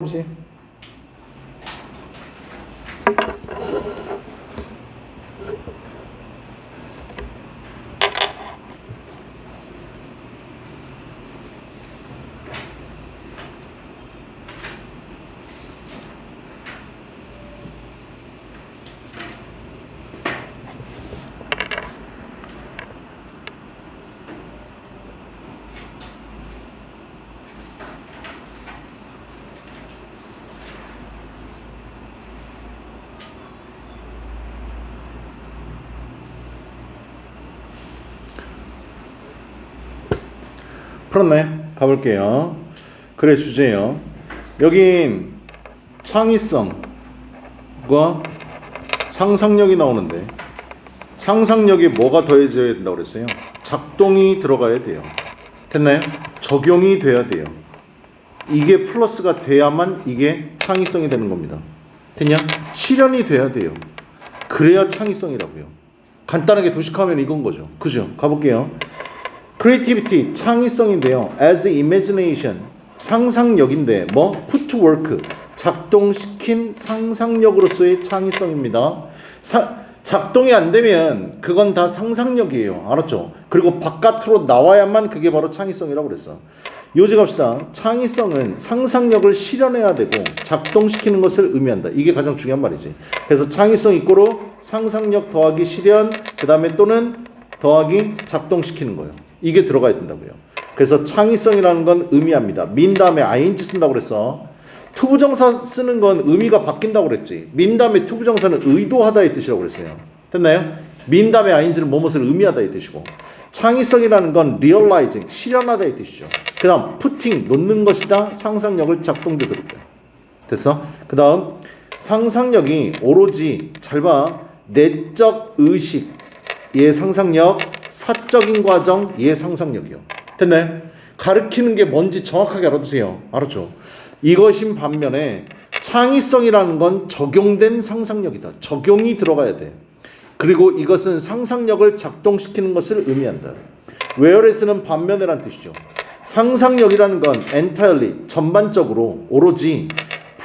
보 풀었네. 가볼게요. 그래 주제요. 여긴 창의성과 상상력이 나오는데 상상력에 뭐가 더해져야 된다고 그랬어요? 작동이 들어가야 돼요. 됐나요? 적용이 돼야 돼요. 이게 플러스가 돼야만 이게 창의성이 되는 겁니다. 됐냐? 실현이 돼야 돼요. 그래야 창의성이라고요. 간단하게 도식하면 이건 거죠. 그죠? 가볼게요. Creativity 창의성인데요. as imagination 상상력인데 뭐 put work 작동시킨 상상력으로서의 창의성입니다. 사, 작동이 안 되면 그건 다 상상력이에요. 알았죠? 그리고 바깥으로 나와야만 그게 바로 창의성이라고 그랬어. 요지 갑시다. 창의성은 상상력을 실현해야 되고 작동시키는 것을 의미한다. 이게 가장 중요한 말이지. 그래서 창의성 이꼬로 상상력 더하기 실현, 그 다음에 또는 더하기 작동시키는 거예요. 이게 들어가야 된다고요. 그래서 창의성이라는 건 의미합니다. 민 다음에 ing 쓴다고 그랬어. 투부정사 쓰는 건 의미가 바뀐다고 그랬지. 민 다음에 투부정사는 의도하다의 뜻이라고 그랬어요. 됐나요? 민 다음에 ing는 뭐뭇을 의미하다의 뜻이고. 창의성이라는 건 realizing, 실현하다의 뜻이죠. 그 다음 putting, 놓는 것이다. 상상력을 작동되도록. 됐어? 그 다음 상상력이 오로지 잘 봐. 내적 의식, 얘 상상력, 사적인 과정, 얘 상상력이요. 됐나요? 가르치는 게 뭔지 정확하게 알아두세요. 알았죠? 이것인 반면에 창의성이라는 건 적용된 상상력이다. 적용이 들어가야 돼. 그리고 이것은 상상력을 작동시키는 것을 의미한다. whereas는 반면에란 뜻이죠. 상상력이라는 건 entirely 전반적으로 오로지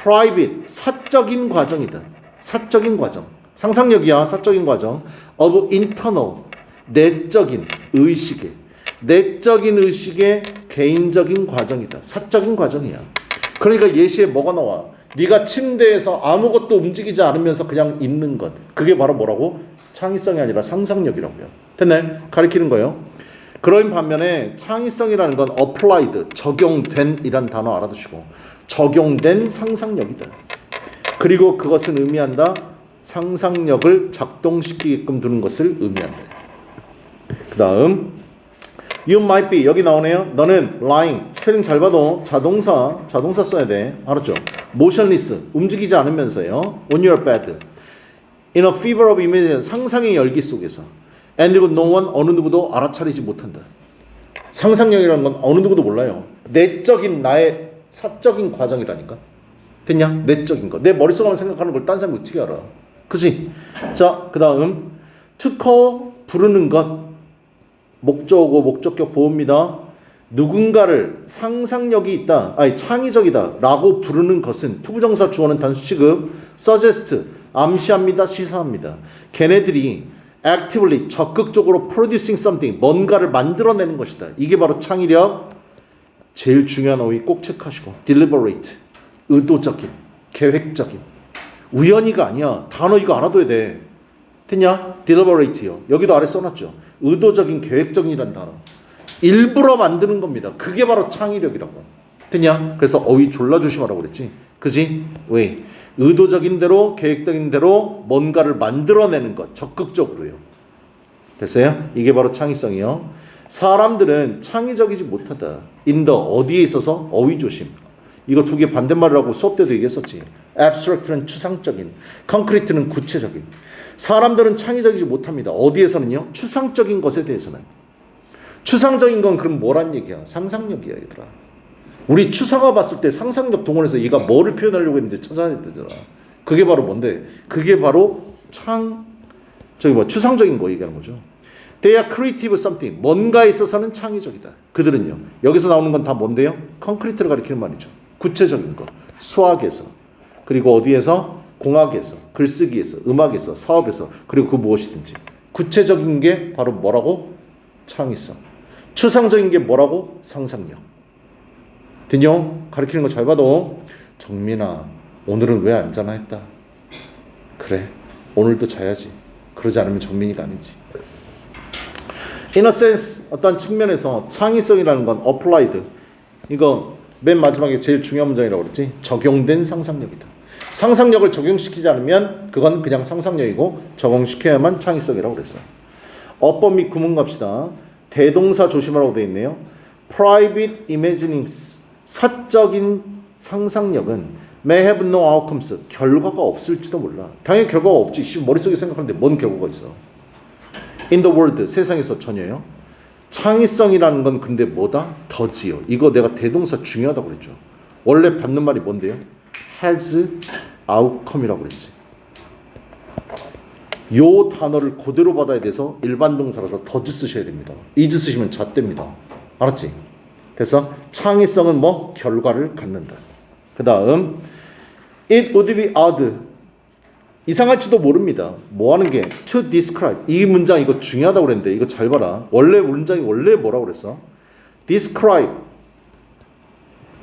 private 사적인 과정이다. 사적인 과정. 상상력이야 사적인 과정. of internal 내적인 의식의 내적인 의식의 개인적인 과정이다. 사적인 과정이야. 그러니까 예시에 뭐가 나와? 네가 침대에서 아무것도 움직이지 않으면서 그냥 있는 것. 그게 바로 뭐라고? 창의성이 아니라 상상력이라고요. 됐나요? 가리키는 거예요. 그런 반면에 창의성이라는 건 applied, 적용된 이란 단어 알아두시고 적용된 상상력이다. 그리고 그것은 의미한다. 상상력을 작동시키게끔 두는 것을 의미한다. 그 다음 You might be 여기 나오네요. 너는 lying 스펠링 잘 봐도 자동사 자동사 써야 돼. 알았죠? motionless 움직이지 않으면서요. on your bed in a fever of imagination 상상의 열기 속에서 and 그리고 no one 어느 누구도 알아차리지 못한다. 상상력이라는 건 어느 누구도 몰라요. 내적인 나의 사적인 과정이라니까. 됐냐? 내적인 거. 내 머릿속으로 생각하는 걸 딴 사람이 어떻게 알아? 그지? 자, 그 다음 call 부르는 것 목적어고 목적격 보호입니다. 누군가를 상상력이 있다, 아니 창의적이다 라고 부르는 것은 투부정사 주어는 단수 취급, suggest 암시합니다, 시사합니다. 걔네들이 actively 적극적으로 producing something 뭔가를 만들어내는 것이다. 이게 바로 창의력. 제일 중요한 어휘 꼭 체크하시고 deliberate 의도적인, 계획적인 우연히가 아니야. 단어 이거 알아둬야 돼. 됐냐? deliberate요. 여기도 아래 써놨죠. 의도적인, 계획적인이라는 단어. 일부러 만드는 겁니다. 그게 바로 창의력이라고. 됐냐? 그래서 어휘 졸라 조심하라고 그랬지. 그지? 왜? 의도적인 대로, 계획적인 대로 뭔가를 만들어내는 것. 적극적으로요. 됐어요? 이게 바로 창의성이요. 사람들은 창의적이지 못하다. 인더 어디에 있어서 어휘 조심. 이거 두 개 반대말이라고 수업 때도 얘기했었지. abstract는 추상적인, concrete는 구체적인. 사람들은 창의적이지 못합니다. 어디에서는요? 추상적인 것에 대해서는. 추상적인 건 그럼 뭐란 얘기야? 상상력이야, 얘들아. 우리 추상화 봤을 때 상상력 동원해서 얘가 뭐를 표현하려고 했는지 찾아야 되잖아. 그게 바로 뭔데? 그게 바로 창, 저기 뭐 추상적인 거 얘기하는 거죠. They are creative something. 뭔가에 있어서는 창의적이다. 그들은요. 여기서 나오는 건 다 뭔데요? 콘크리트를 가리키는 말이죠. 구체적인 거. 수학에서 그리고 어디에서 공학에서 글쓰기에서 음악에서 사업에서 그리고 그 무엇이든지. 구체적인 게 바로 뭐라고? 창의성. 추상적인 게 뭐라고? 상상력. 됐냐? 가르치는 거잘 봐도 정민아 오늘은 왜 안 자나 했다. 그래 오늘도 자야지. 그러지 않으면 정민이가 아니지. Sense 어떤 측면에서 창의성이라는 건 applied. 이거 맨 마지막에 제일 중요한 문장이라고 그랬지. 적용된 상상력이다 상상력을 적용시키지 않으면 그건 그냥 상상력이고 적용시켜야만 창의성이라고 그랬어 어법 및 구문 갑시다 대동사 조심하라고 돼 있네요 private imaginings 사적인 상상력은 may have no outcomes 결과가 없을지도 몰라 당연히 결과가 없지 씨, 머릿속에 생각하는데 뭔 결과가 있어 in the world 세상에서 전혀요. 창의성이라는 건 근데 뭐다? 더지요. 이거 내가 대동사 중요하다고 그랬죠. 원래 받는 말이 뭔데요? has outcome이라고 그랬지. 요 단어를 그대로 받아야 돼서 일반 동사라서 더지 쓰셔야 됩니다. is 쓰시면 잣됩니다. 알았지? 그래서 창의성은 뭐 결과를 갖는다. 그 다음 it would be odd 이상할지도 모릅니다. 뭐 하는 게 to describe 이 문장 이거 중요하다고 그랬는데 이거 잘 봐라. 원래 문장이 원래 뭐라고 그랬어? describe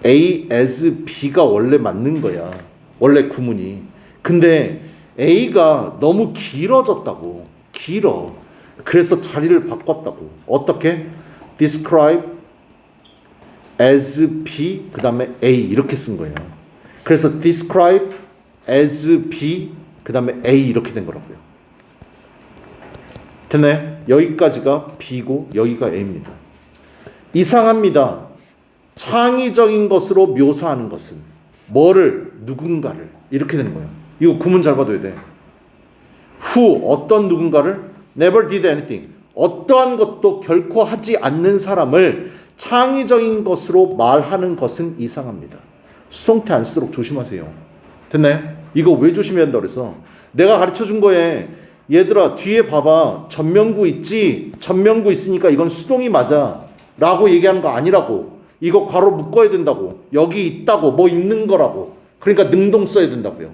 A as B가 원래 맞는 거야. 원래 구문이. 근데 A가 너무 길어졌다고. 길어. 그래서 자리를 바꿨다고. 어떻게? describe as B 그다음에 A 이렇게 쓴 거예요. 그래서 describe as B 그 다음에 A 이렇게 된 거라고요. 됐나요? 여기까지가 B고 여기가 A입니다. 이상합니다. 창의적인 것으로 묘사하는 것은 뭐를 누군가를 이렇게 되는 거예요. 이거 구문 잘 봐둬야 돼. who 어떤 누군가를 never did anything 어떠한 것도 결코 하지 않는 사람을 창의적인 것으로 말하는 것은 이상합니다. 수동태 안 쓰도록 조심하세요. 됐나요? 이거 왜 조심해야 한다 그래서 내가 가르쳐 준 거에 얘들아 뒤에 봐봐 전명구 있지 전명구 있으니까 이건 수동이 맞아 라고 얘기하는 거 아니라고 이거 괄호 묶어야 된다고. 여기 있다고. 뭐 있는 거라고. 그러니까 능동 써야 된다고요.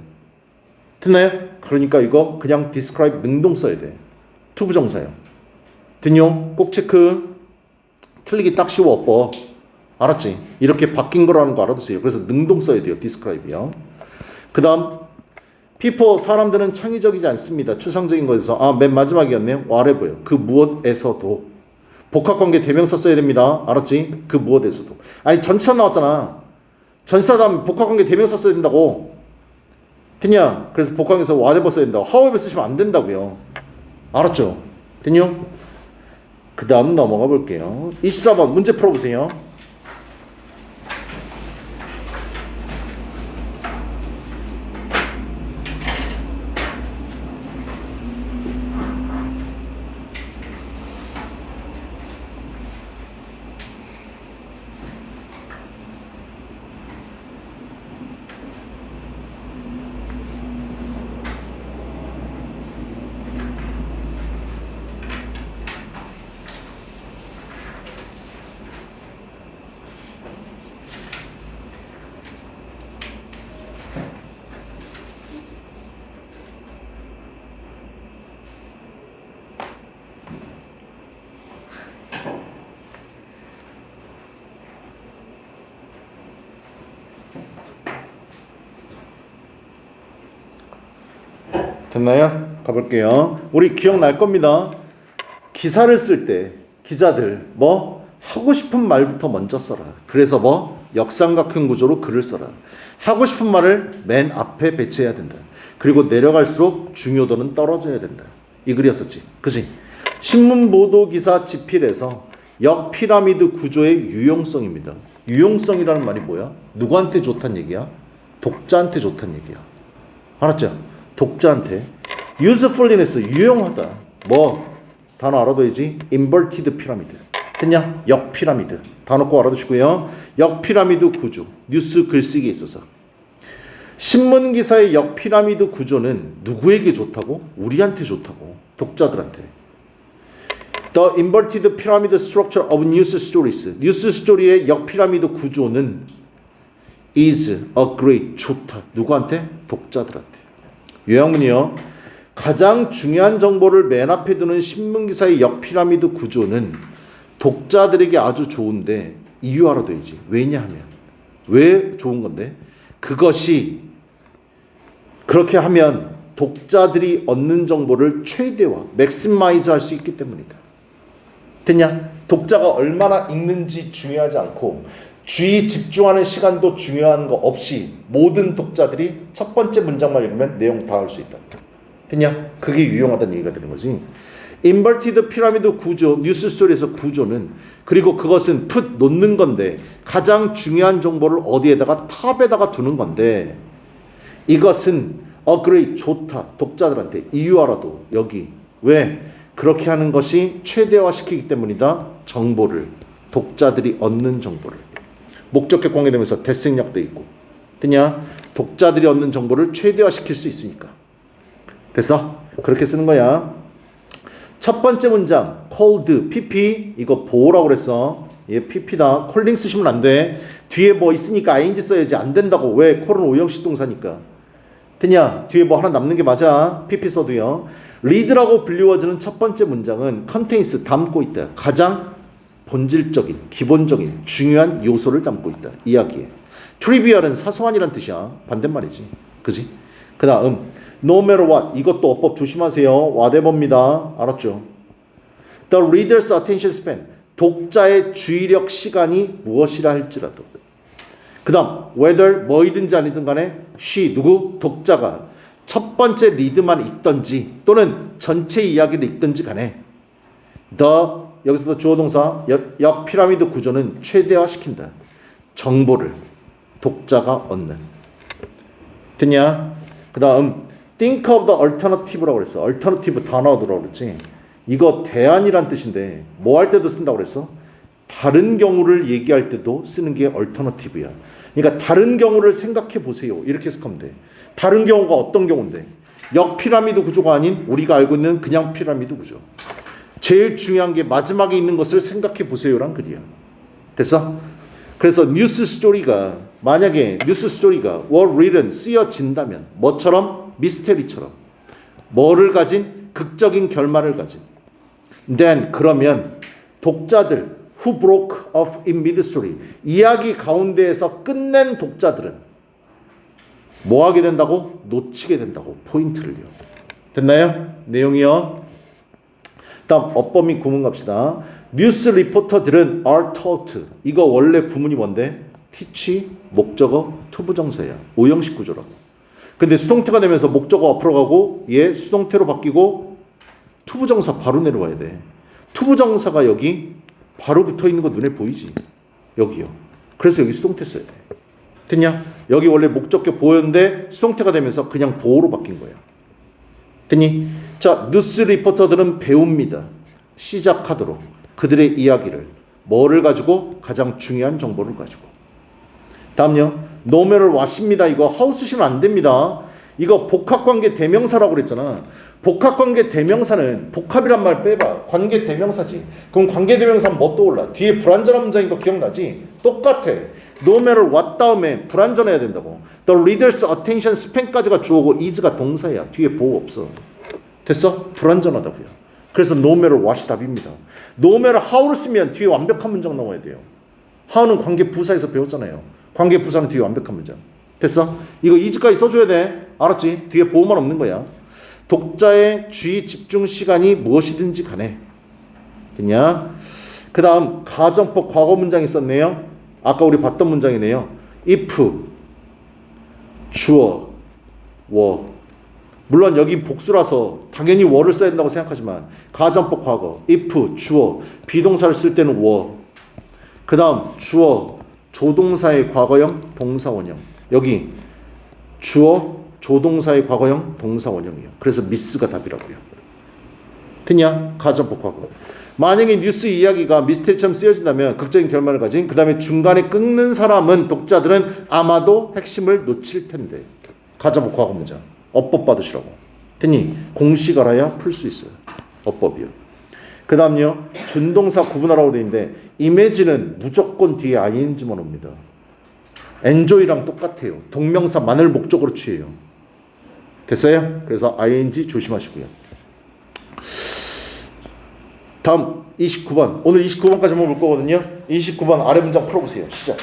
됐나요? 그러니까 이거 그냥 describe 능동 써야 돼. 투부정사요. 됐요? 꼭 체크. 틀리기 딱 쉬워 법 알았지? 이렇게 바뀐 거라는 거 알아두세요. 그래서 능동 써야 돼요. describe요. 그 다음 people 사람들은 창의적이지 않습니다. 추상적인 것에서. 아 맨 마지막이었네요. whatever요. 그 무엇에서도 복합관계 대명사 써야 됩니다. 알았지? 그 무엇에서도 아니 전치사 나왔잖아. 전치사 다음 복합관계 대명사 써야 된다고. 됐냐? 그래서 복합에서 whatever 써야 된다고. however 쓰시면 안 된다고요. 알았죠? 됐냐? 그 다음 넘어가 볼게요. 24번 문제 풀어보세요. 됐나요? 가볼게요. 우리 기억날 겁니다. 기사를 쓸 때 기자들 뭐 하고 싶은 말부터 먼저 써라. 그래서 뭐 역삼각형 구조로 글을 써라. 하고 싶은 말을 맨 앞에 배치해야 된다. 그리고 내려갈수록 중요도는 떨어져야 된다. 이 글이었었지. 그지? 신문 보도 기사 집필에서 역 피라미드 구조의 유용성입니다. 유용성이라는 말이 뭐야? 누구한테 좋단 얘기야? 독자한테 좋단 얘기야. 알았죠? 독자한테 usefulness 유용하다. 뭐 단어 알아둬야지. inverted pyramid. 됐냐? 역 피라미드. 단어 꼭 알아두시고요. 역 피라미드 구조. 뉴스 글쓰기에 있어서 신문 기사의 역 피라미드 구조는 누구에게 좋다고? 우리한테 좋다고. 독자들한테. The inverted pyramid structure of news stories. 뉴스 스토리의 역 피라미드 구조는 is a great 좋다. 누구한테? 독자들한테. 요약문이요. 가장 중요한 정보를 맨 앞에 두는 신문 기사의 역피라미드 구조는 독자들에게 아주 좋은데 이유 알아둬야지. 왜냐하면 왜 좋은 건데? 그것이 그렇게 하면 독자들이 얻는 정보를 최대화, 맥시마이즈 할 수 있기 때문이다. 됐냐? 독자가 얼마나 읽는지 중요하지 않고 주의 집중하는 시간도 중요한 거 없이 모든 독자들이 첫 번째 문장만 읽으면 내용 다 알 수 있다. 됐냐? 그게 유용하다는 얘기가 되는 거지. 인버티드 피라미드 구조, 뉴스 스토리에서 구조는 그리고 그것은 풋 놓는 건데 가장 중요한 정보를 어디에다가 탑에다가 두는 건데 이것은 어그레이 좋다 독자들한테 이유 알아도 여기 왜 그렇게 하는 것이 최대화시키기 때문이다 정보를 독자들이 얻는 정보를 목적격 관계되면서 대생략도 있고. 됐냐 독자들이 얻는 정보를 최대화시킬 수 있으니까. 됐어? 그렇게 쓰는 거야. 첫 번째 문장 cold pp. 이거 보호라고 그랬어. 얘 pp다. 콜링 쓰시면 안돼. 뒤에 뭐 있으니까 ing 써야지. 안 된다고. 왜? 콜은 오형식 동사니까. 됐냐 뒤에 뭐 하나 남는 게 맞아. pp 써도요. 리드라고 불리워지는 첫 번째 문장은 컨테인스 담고 있다. 가장 본질적인 기본적인 중요한 요소를 담고 있다. 이야기에. 트리비얼은 사소한이란 뜻이야. 반대말이지. 그지? 그 다음 no matter what 이것도 어법 조심하세요. whatever입니다. 알았죠? The reader's attention span 독자의 주의력 시간이 무엇이라 할지라도. 그 다음 whether 뭐이든지 아니든 간에 she 누구? 독자가 첫 번째 리드만 읽던지 또는 전체 이야기를 읽던지 간에 the 여기서부터 주어 동사 역, 역 피라미드 구조는 최대화시킨다. 정보를 독자가 얻는. 됐냐? 그 다음 think of the alternative라고 그랬어. alternative 단어 들어오고 그랬지. 이거 대안이란 뜻인데 뭐 할 때도 쓴다고 그랬어? 다른 경우를 얘기할 때도 쓰는 게 alternative야. 그러니까 다른 경우를 생각해 보세요. 이렇게 해석하면 돼. 다른 경우가 어떤 경우인데? 역 피라미드 구조가 아닌 우리가 알고 있는 그냥 피라미드 구조 제일 중요한 게 마지막에 있는 것을 생각해 보세요란 글이야. 됐어? 그래서 뉴스 스토리가 만약에 뉴스 스토리가 were 쓰여진다면 뭐처럼? 미스테리처럼. 뭐를 가진? 극적인 결말을 가진. Then 그러면 독자들 who broke off in mid story 이야기 가운데에서 끝낸 독자들은 뭐 하게 된다고? 놓치게 된다고 포인트를요. 됐나요? 내용이요. 다음 어법 및 구문 갑시다. 뉴스 리포터들은 are taught. 이거 원래 구문이 뭔데? teach 목적어 투부정사야. 오형식 구조라고. 근데 수동태가 되면서 목적어 앞으로 가고 얘 수동태로 바뀌고 투부정사 바로 내려와야 돼. 투부정사가 여기 바로 붙어 있는 거 눈에 보이지? 여기요. 그래서 여기 수동태 써야 돼. 됐냐? 여기 원래 목적격 보였는데 수동태가 되면서 그냥 보호로 바뀐 거야. 됐니? 자, 뉴스 리포터들은 배웁니다. 시작하도록 그들의 이야기를 뭐를 가지고 가장 중요한 정보를 가지고. 다음요. 노매를 와십니다. 이거 하우스 시면 안 됩니다. 이거 복합관계 대명사라고 그랬잖아. 복합관계 대명사는 복합이란 말 빼봐. 관계 대명사지. 그럼 관계 대명사는 뭐 떠올라? 뒤에 불완전한 문장인 거 기억나지? 똑같아. matter what 다음에 불완전해야 된다고. The reader's attention span까지가 주어고 is가 동사야. 뒤에 보호 없어. 됐어? 불완전하다고요. 그래서 matter what이 답입니다. matter how를 쓰면 뒤에 완벽한 문장 나와야 돼요. how는 관계 부사에서 배웠잖아요. 관계 부사는 뒤에 완벽한 문장. 됐어? 이거 is까지 써줘야 돼. 알았지? 뒤에 보호만 없는 거야. 독자의 주의 집중 시간이 무엇이든지 간에. 됐냐? 그 다음 가정법 과거 문장 있었네요. 아까 우리 봤던 문장이네요. if 주어 워 물론 여기 복수라서 당연히 워를 써야 된다고 생각하지만 가정법 과거 if 주어 비동사를 쓸 때는 워. 그 다음 주어 조동사의 과거형 동사원형 여기 주어 조동사의 과거형 동사원형이요. 그래서 미스가 답이라고요. 됐냐? 가정법 과거. 만약에 뉴스 이야기가 미스테리처럼 쓰여진다면 극적인 결말을 가진 그 다음에 중간에 끊는 사람은 독자들은 아마도 핵심을 놓칠 텐데 가자복 과거 문장 어법 받으시라고 됐니? 공식 알아야 풀 수 있어요 어법이요 그 다음요 준동사 구분하라고 돼 있는데 이미지는 무조건 뒤에 ing만 옵니다 enjoy랑 똑같아요. 동명사 만을 목적으로 취해요. 됐어요? 그래서 ing 조심하시고요. 다음 29번. 오늘 29번까지 한번 볼 거거든요. 29번 아래 문장 풀어보세요. 시작.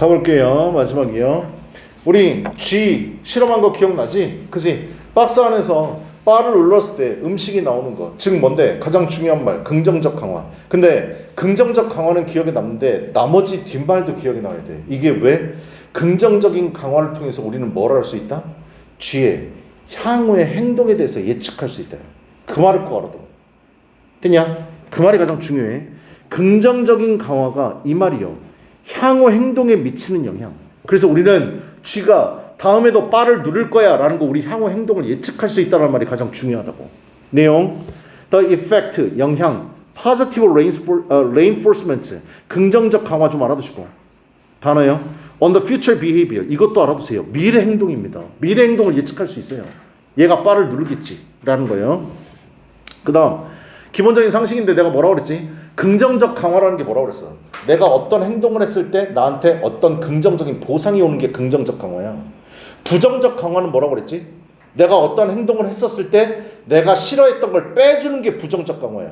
가볼게요. 마지막이요. 우리 G 실험한 거 기억나지? 그지? 박스 안에서 바를 눌렀을 때 음식이 나오는 거. 즉 뭔데? 가장 중요한 말. 긍정적 강화. 근데 긍정적 강화는 기억에 남는데 나머지 뒷말도 기억에 나야 돼. 이게 왜? 긍정적인 강화를 통해서 우리는 뭘 할 수 있다? G의 향후의 행동에 대해서 예측할 수 있다. 그 말을 꼭 알아둬. 됐냐? 그 말이 가장 중요해. 긍정적인 강화가 이 말이요. 향후 행동에 미치는 영향. 그래서 우리는 쥐가 다음에도 바를 누를 거야 라는 거 우리 향후 행동을 예측할 수 있다는 말이 가장 중요하다고. 내용. The effect, 영향. Positive 어, reinforcement. 긍정적 강화 좀 알아두시고. 단어요. On the future behavior. 이것도 알아두세요. 미래 행동입니다. 미래 행동을 예측할 수 있어요. 얘가 바를 누르겠지. 라는 거예요. 그 다음. 기본적인 상식인데 내가 뭐라고 그랬지? 긍정적 강화라는 게 뭐라고 그랬어? 내가 어떤 행동을 했을 때 나한테 어떤 긍정적인 보상이 오는 게 긍정적 강화야. 부정적 강화는 뭐라고 그랬지? 내가 어떤 행동을 했었을 때 내가 싫어했던 걸 빼주는 게 부정적 강화야.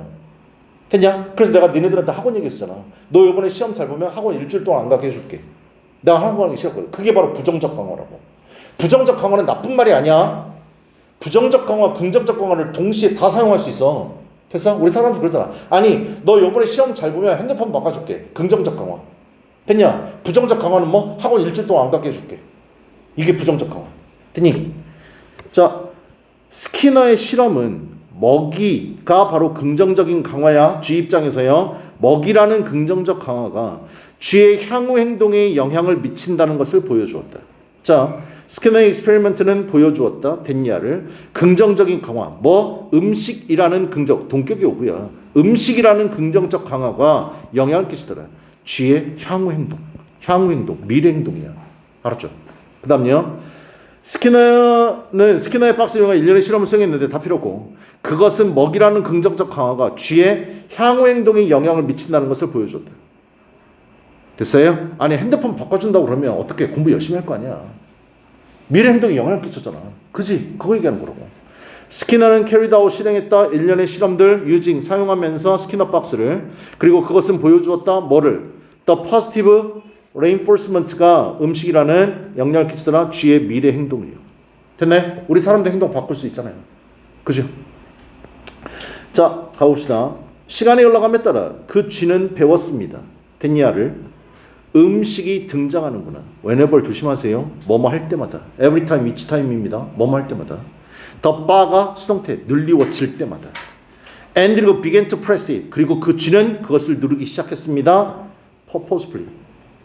됐냐? 그래서 내가 니네들한테 학원 얘기했잖아. 너 이번에 시험 잘 보면 학원 일주일 동안 안 가게 해줄게. 내가 학원 가기 싫었거든. 그게 바로 부정적 강화라고. 부정적 강화는 나쁜 말이 아니야. 부정적 강화, 긍정적 강화를 동시에 다 사용할 수 있어. 됐어? 우리 사람들 그러잖아. 아니, 너 요번에 시험 잘 보면 핸드폰 바꿔줄게. 긍정적 강화. 됐냐? 부정적 강화는 뭐? 학원 일주일 동안 안 가게 해줄게. 이게 부정적 강화. 됐니? 자, 스키너의 실험은 먹이가 바로 긍정적인 강화야. 쥐 입장에서요. 먹이라는 긍정적 강화가 쥐의 향후 행동에 영향을 미친다는 것을 보여주었다. 자, 스키너의 익스페리먼트는 보여주었다. 됐냐를 긍정적인 강화. 뭐 음식이라는 긍정 동격이 오고요. 음식이라는 긍정적 강화가 영향을 끼치더라. 쥐의 향후 행동, 향후 행동, 미래 행동이야. 알았죠? 그다음요. 스키너는 스키너의 박스 영화 1년의 실험을 수행했는데 다 필요 없고 그것은 먹이라는 긍정적 강화가 쥐의 향후 행동에 영향을 미친다는 것을 보여줬다. 됐어요? 아니 핸드폰 바꿔준다고 그러면 어떻게 공부 열심히 할 거 아니야. 미래 행동에 영향을 끼쳤잖아. 그지? 그거 얘기하는 거라고. 스키너는 캐리다웃 실행했다 1년의 실험들 유징 사용하면서 스키너 박스를 그리고 그것은 보여주었다 뭐를 The positive reinforcement가 음식이라는 영향을 끼치더라 쥐의 미래 행동이요. 됐나요? 우리 사람들 행동 바꿀 수 있잖아요. 그죠? 자 가봅시다. 시간이 흘러감에 따라 그 쥐는 배웠습니다. 됐냐를 음식이 등장하는구나. whenever 조심하세요. 뭐뭐 할 때마다. every time, each time입니다. 뭐뭐 할 때마다. 더 바가 수동태 눌리워질 때마다. and 그리고 began to press it. 그리고 그 쥐는 그것을 누르기 시작했습니다. purposefully.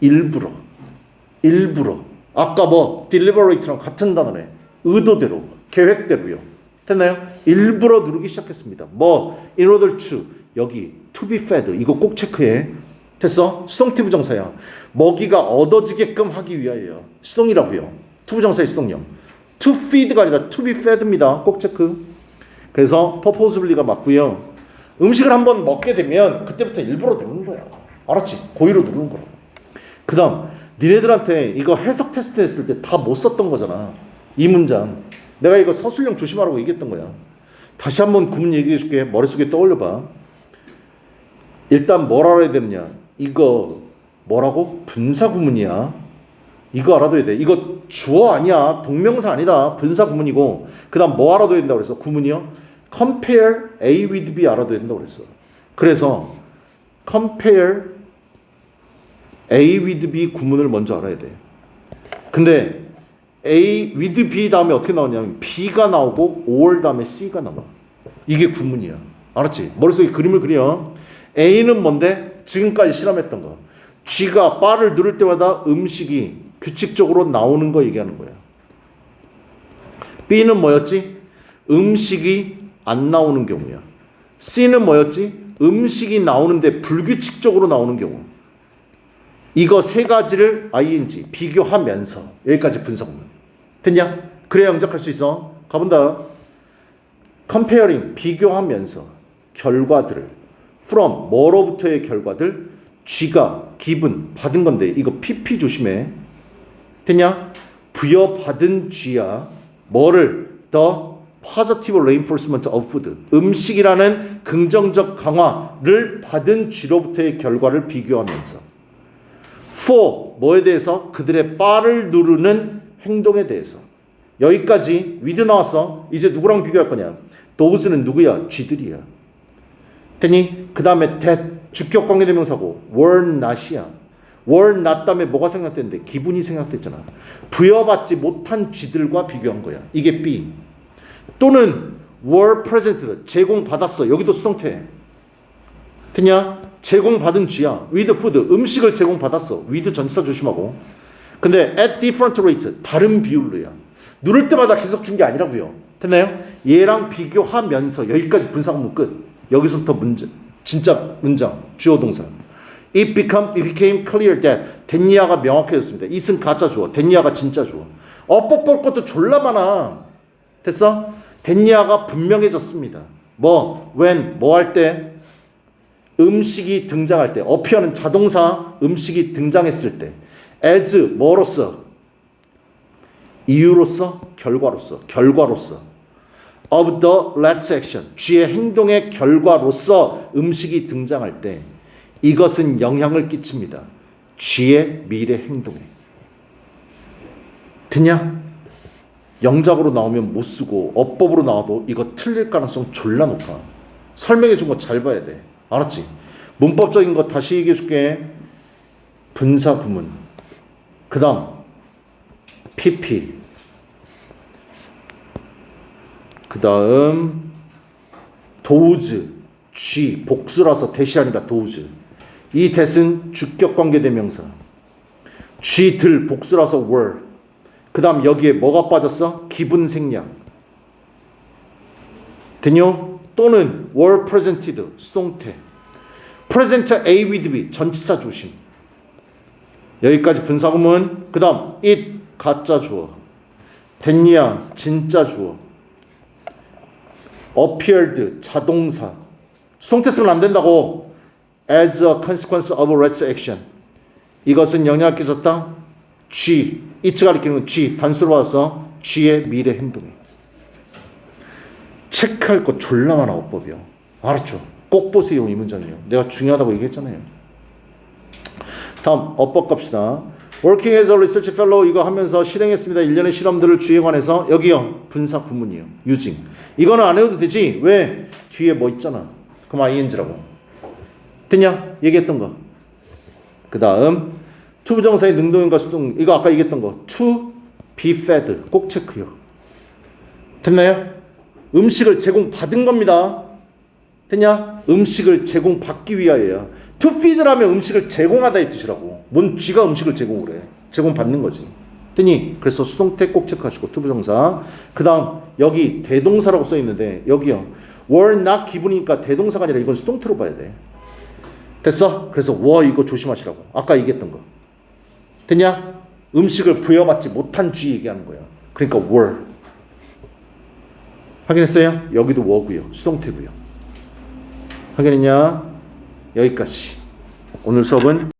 일부러. 일부러. 아까 뭐 deliberate랑 같은 단어네. 의도대로, 계획대로요. 됐나요? 일부러 누르기 시작했습니다. 뭐 in order to 여기 to be fed 이거 꼭 체크해. 됐어? 수동태 부정사야. 먹이가 얻어지게끔 하기 위하여. 수동이라고요. to 부정사의 수동형. to feed가 아니라 to be fed입니다. 꼭 체크. 그래서 purposefully가 맞고요. 음식을 한번 먹게 되면 그때부터 일부러 누르는 거야. 알았지? 고의로 누르는 거라고. 그 다음 니네들한테 이거 해석 테스트 했을 때 다 못 썼던 거잖아. 이 문장. 내가 이거 서술형 조심하라고 얘기했던 거야. 다시 한번 구문 얘기해 줄게. 머릿속에 떠올려 봐. 일단 뭘 알아야 되느냐? 이거 뭐라고? 분사 구문이야. 이거 알아둬야 돼. 이거 주어 아니야. 동명사 아니다. 분사 구문이고. 그 다음 뭐 알아둬야 된다고 그랬어? 구문이요. compare A with B 알아둬야 된다고 그랬어. 그래서 compare A with B 구문을 먼저 알아야 돼. 근데 A with B 다음에 어떻게 나오냐면 B가 나오고 or 다음에 C가 나와. 이게 구문이야. 알았지? 머릿속에 그림을 그려. A는 뭔데? 지금까지 실험했던 거. G가 바를 누를 때마다 음식이 규칙적으로 나오는 거 얘기하는 거야. B는 뭐였지? 음식이 안 나오는 경우야. C는 뭐였지? 음식이 나오는데 불규칙적으로 나오는 경우. 이거 세 가지를 ing 비교하면서 여기까지 분석문 됐냐? 그래야 영작할 수 있어. 가본다. comparing 비교하면서 결과들을 from 뭐로부터의 결과들 쥐가 기분 받은 건데 이거 pp 조심해. 됐냐? 부여받은 쥐야. 뭐를 the positive reinforcement of food 음식이라는 긍정적 강화를 받은 쥐로부터의 결과를 비교하면서 for 뭐에 대해서 그들의 바를 누르는 행동에 대해서 여기까지 with 나왔어. 이제 누구랑 비교할 거냐? those는 누구야? 쥐들이야. 됐니? 그 다음에 that 주격 관계대명사고 were not이야. were not 다음에 뭐가 생각됐는데 기분이 생각됐잖아. 부여받지 못한 쥐들과 비교한 거야. 이게 B. 또는 were presented 제공받았어. 여기도 수동태. 됐냐? 제공받은 쥐야. with food 음식을 제공받았어. with 전치사 조심하고. 근데 at different rates 다른 비율로야. 누를 때마다 계속 준 게 아니라고요. 됐나요? 얘랑 비교하면서 여기까지 분사구문 끝. 여기서부터 문제 진짜 문장 주어 동사. It become it became clear that 덴니아가 명확해졌습니다. it은 가짜 주어, 덴니아가 진짜 주어. 어법 볼 것도 졸라 많아. 됐어? 덴니아가 분명해졌습니다. 뭐 when 뭐 할 때 음식이 등장할 때 어피어는 자동사 음식이 등장했을 때 as 뭐로서 이유로서 결과로서 결과로서 of the let's action 쥐의 행동의 결과로서 음식이 등장할 때 이것은 영향을 끼칩니다. 쥐의 미래 행동에 듣냐? 영작으로 나오면 못 쓰고 어법으로 나와도 이거 틀릴 가능성 졸라 높아. 설명해 준 거 잘 봐야 돼. 알았지? 문법적인 거 다시 얘기해 줄게. 분사 구문. 그다음 PP. 그 다음 도우즈. G 복수라서 대시 아니라 도우즈. 이 대은 주격 관계 대명사. G들 복수라서 were. 그 다음 여기에 뭐가 빠졌어? 기분 생략. 됐요? 또는 were presented 수동태. present A with B 전치사 조심. 여기까지 분사구문. 그 다음 it 가짜 주어. 됐냐 진짜 주어. Appeared 자동사. 수동태 쓰면 안 된다고. as a consequence of let's action. 이것은 영향을 끼쳤다. G. it가 가리키는 G. 단수로 와서 G의 미래 행동이. 체크할 거 졸라 많아 어법이요. 알았죠? 꼭 보세요 이 문장이요. 내가 중요하다고 얘기했잖아요. 다음 어법 갑시다. Working as a research fellow 이거 하면서 실행했습니다. 1년의 실험들을 주에 관해서 여기요. 분사 구문이요. using. 이거는 안 해도 되지. 왜? 뒤에 뭐 있잖아. 그럼 ing라고. 됐냐? 얘기했던 거. 그 다음 투부정사의 능동인과 수동 이거 아까 얘기했던 거. to be fed 꼭 체크요. 됐나요? 음식을 제공받은 겁니다. 됐냐? 음식을 제공받기 위하여야. to feed라면 음식을 제공하다 이 뜻이라고. 뭔 쥐가 음식을 제공을 해. 제공 받는 거지. 됐니? 그래서 수동태 꼭 체크하시고 투부정사. 그 다음 여기 대동사라고 써 있는데 여기요. were not 기분이니까 대동사가 아니라 이건 수동태로 봐야 돼. 됐어? 그래서 워 이거 조심하시라고. 아까 얘기했던 거. 됐냐? 음식을 부여받지 못한 쥐 얘기하는 거야. 그러니까 were. 확인했어요? 여기도 w어고요. 수동태고요. 확인했냐? 여기까지. 오늘 수업은